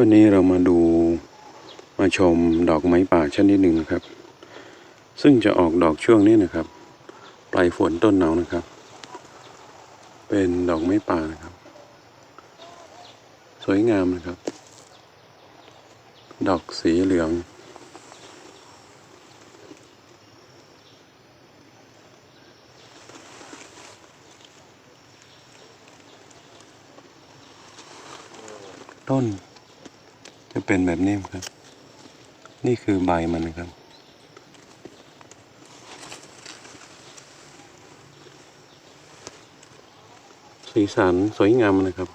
วันนี้เรามาดูมาชมดอกไม้ป่าชนิดหนึ่งนะครับ ซึ่งจะออกดอกช่วงนี้นะครับ ปลายฝนต้นหนาวนะครับ เป็นดอกไม้ป่านะครับ สวยงามนะครับ ดอกสีเหลือง ต้น จะเป็นแบบนี้ครับ นี่คือใบมันนะครับ สีสันสวยงามนะครับ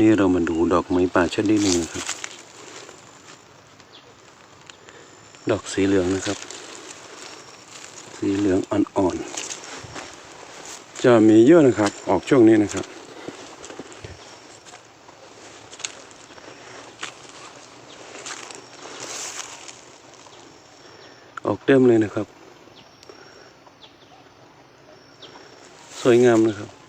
นี่เรามาดูดอกไม้ป่าชนิดหนึ่งนะครับ ดอกสีเหลืองนะครับ สีเหลืองอ่อนๆ จะมีเยอะนะครับ ออกช่วงนี้นะครับ ออกเต็มเลยนะครับ สวยงามนะครับ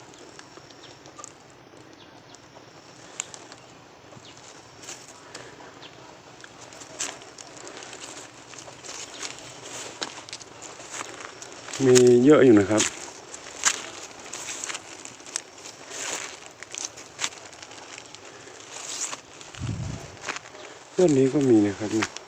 มีเยอะอยู่นะครับ ต้นนี้ก็มีนะครับเนี่ย